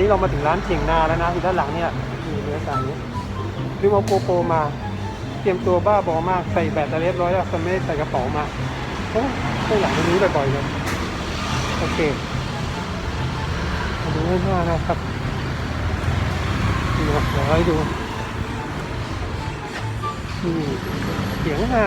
นี้เรามาถึงร้านเขียงนาแล้วนะอยู่ด้านหลังเนี่ยนี่เนื้อสายนี้ลืมเอาโกโปมา เตรียมตัวบ้าบอมากใส่แบตเตอรี่ร้อยแล้วแต่ไม่ใส่กระเป๋ามาโอ้ไม่อยากมาดูบ่อยๆเลยโอเคดูให้หน้านะครับดูเดี๋ยดูนี่เขียงนา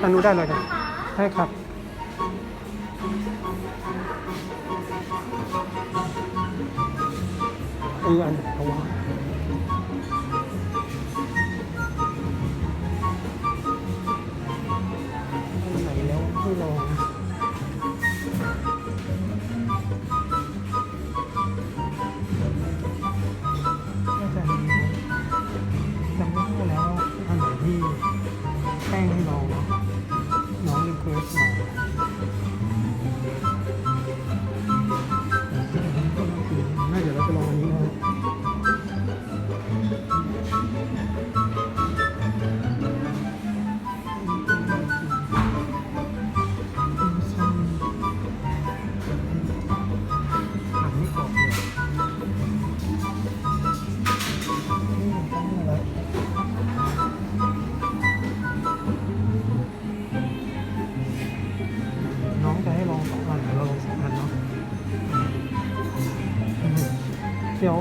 ทางนู้นได้เลยครับใช่ครับเอออันนเอาวะอันไหนแล้วให้ลองน่าจะมีจำไม่ได้แล้วอันไหนที่แป้งให้ลอง น้องจะให้ลองสองอันเดี๋ยวเราลองสองอันเนาะเดี๋ยว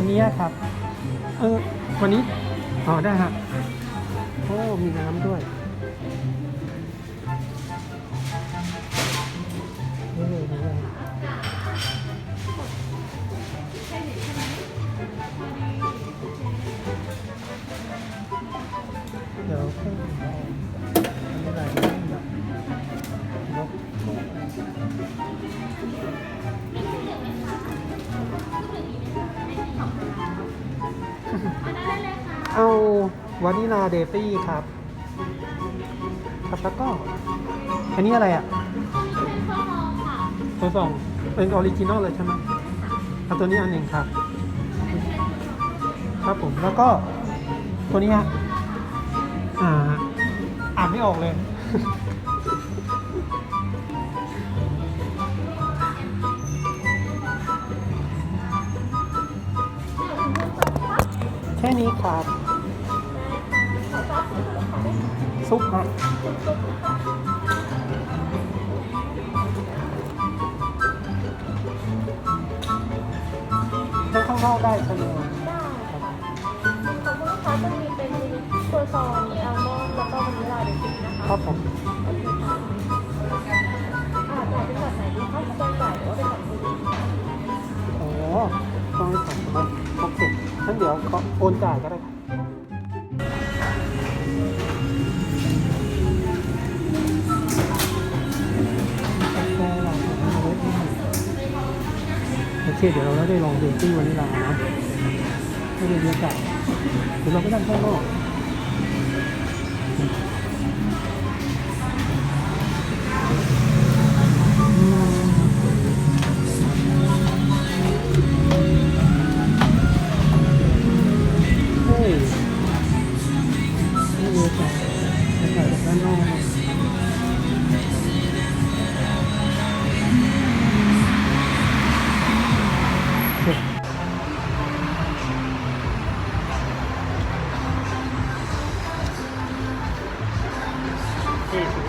ตอนนี้ครับ เออ วันนี้อ๋อได้ฮะโอ้ มีน้ำด้วยนี่เลยนี่เลยเดี๋ยว เอาวานิลาเดตี้ครับครับแล้วก็อันนี้อะไรอะตัวสองเป็นออริจินอลเลยใช่ไหมเอาตัวนี้อันหนึ่งครับ ครับผมแล้วก็ตัวนี้ฮะอ่าอ่านไม่ออกเลยแค่นี้ครับ ซุปฮะได้ข้างนอกได้ใช่ไหมครับได้ของพวกลูกค้าจะมีเป็นครัวซองมีอัลมอนด์แล้วก็วานิลลาเดซินะคะครับผมโอเคค่ะอ่าจ่ายเป็นแบบไหนดีคะสแกนจ่ายหรือว่าเป็นแบบนี้โอ้ต้องให้สั่งใช่ไหมโอเคงั้นเดี๋ยวเขาโอนจ่ายก็ได้ครับ โอเค เดี๋ยวเราได้ลองเบกกิ้งวานิลลานะให้ดูบรรยากาศเดี๋ยวเราก็นั่งข้างนอก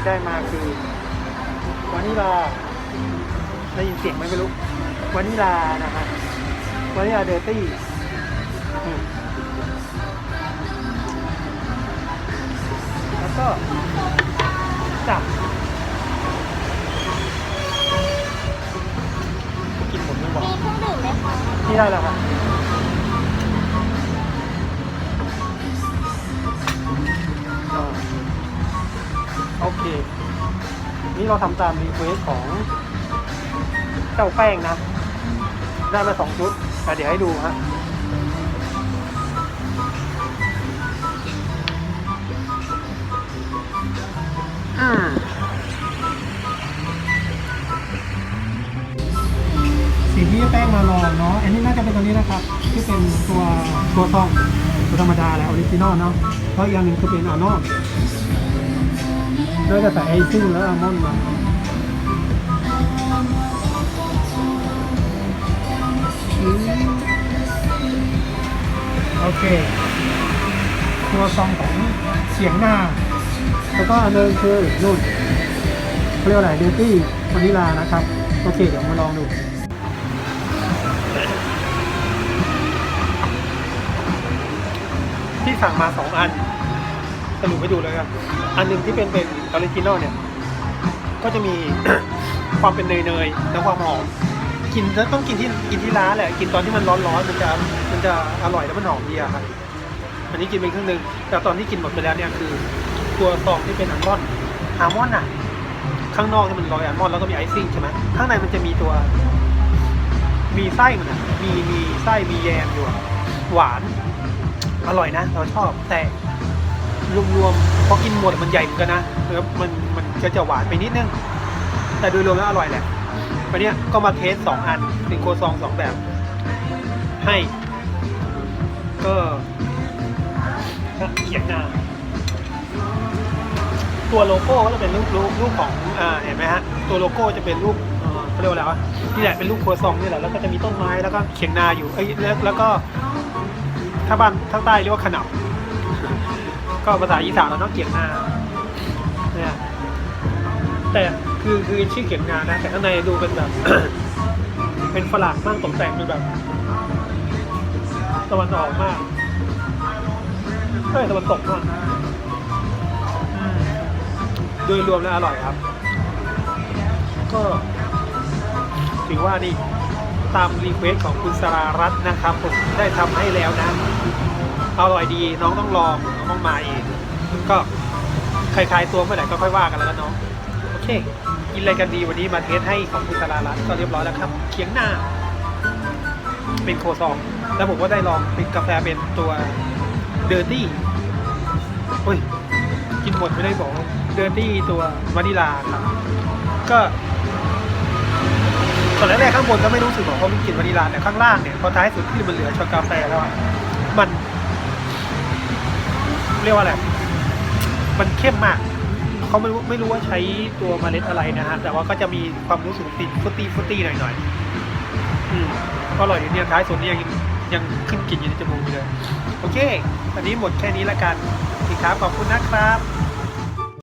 ได้มาคือวานิลาได้ยินเสียงไหมไม่รู้วานิลานะฮะวานิลาเดอร์ตี้ นี่เราทำตามรีเควสของเจ้าแป้งนะ ได้มาสองชุดแต่เดี๋ยวให้ดูฮะอืมสิ่งที่แป้งมาลองเนาะ อันนี้น่าจะเป็นตัวนี้นะครับ ที่เป็นตัวตัวซองตัวธรรมดาแหละออริจินอลเนาะ เพราะอย่างหนึ่งคือเป็นอัลมอน ด์น่าจะใส่ไอซิ่งแล้วอัลมอนด์มาโอเค ตัวซองของเสียงหน้า แล้วก็อันนึงคือนู่นเขาเรียกอะไรเดตี้วานิลานะครับ โอเค เดี๋ยวมาลองดูที่สั่งมาสองอัน สรุปให้ดูเลยครับอันหนึ่งที่เป็นเป็นออริจินอลเนี่ย ก็จะมี ความเป็นเนยๆและความหอมกินแล้วต้องกินที่กินที่ร้านแหละ กินตอนที่มันร้อนๆมันจะมันจะอร่อยแล้วมันหอมดีอะครับอันนี้กินเป็นครึ่งหนึ่งแต่ตอนที่กินหมดไปแล้วเนี่ยคือ ตัวซองที่เป็นอัลมอนด์อัลมอนด์อะข้างนอกที่มันลอยอัลมอนด์แล้วก็มีไอซิ่งใช่ไหมข้างในมันจะมีตัว มีไส้มันอะมีมีไส้มีแยมอยู่อะหวาน อร่อยนะ เราชอบแต่ รวมๆพอกินหมดมันใหญ่เหมือนกันนะแล้วมันมันก็จะหวานไปนิดนึง แต่โดยรวมแล้วอร่อยแหละวันนี้ก็มาเทสสองอันเป็นโคซองสองแบบ ให้ ก็เขียนหน้าตัวโลโก้ก็จะเป็นรูปรูปรูปของอ่าเห็นไหมฮะตัวโลโก้จะเป็นรูปเอ่อเขาเรียกว่าอะไรวะนี่แหละเป็นรูปครัวซองนี่แหละแล้วก็จะมีต้นไม้แล้วก็เขียงนาอยู่เอ้ยแล้วแล้วก็ถ้าบ้านทางใต้เรียกว่าขนับ ก็ภาษาอีสานเราเนาะเขียงนาเนี่ยแต่คือคือชื่อเขียงานนะ แต่ข้างในดูเป็นแบบ เป็นฝรั่งมากตกแต่งเป็นแบบตะวันออกมากเอ้ยตะวันตกมากโดยรวมแล้วอร่อยครับ ก็ถือว่านี่ตามรีเควสของคุณสรารัตน์นะครับ ผมได้ทำให้แล้วนะ อร่อยดีน้องต้องลอง ต้องมาเอง ก็ใครๆตัวเมื่อไหร่ก็ค่อยว่ากันแล้วกันน้องโอเค กินอะไรกันดีวันนี้มาเทสให้ของคุณสรารัตน์ก็เรียบร้อยแล้วครับเคียงหน้า เป็นโคซอง แล้วผมก็ได้ลองเป็นกาแฟเป็นตัวเดอร์ตี้เฮ้ยกินหมดไม่ได้บอกเดอร์ตี้ตัววานิลาครับก็ตอนแรกๆข้างบนก็ไม่รู้สึกหรอกเพราะมันกลิ่นวานิลาแต่ข้างล่างเนี่ยพอท้ายสุดที่มันเหลือช็อตกาแฟแล้วมัน เรียกว่าอะไร มันเข้มมาก เขาไม่รู้ไม่รู้ว่าใช้ตัวเมล็ดอะไรนะฮะ แต่ว่าก็จะมีความรู้สึกติดฟุตตี้ฟุตตี้หน่อยๆอืมก็อร่อยอยู่เนี่ยท้ายสุดนี่ยังยังขึ้นกลิ่นอยู่ในจมูกเลย โอเค อันนี้หมดแค่นี้ละกันสิครับ ขอบคุณนะครับ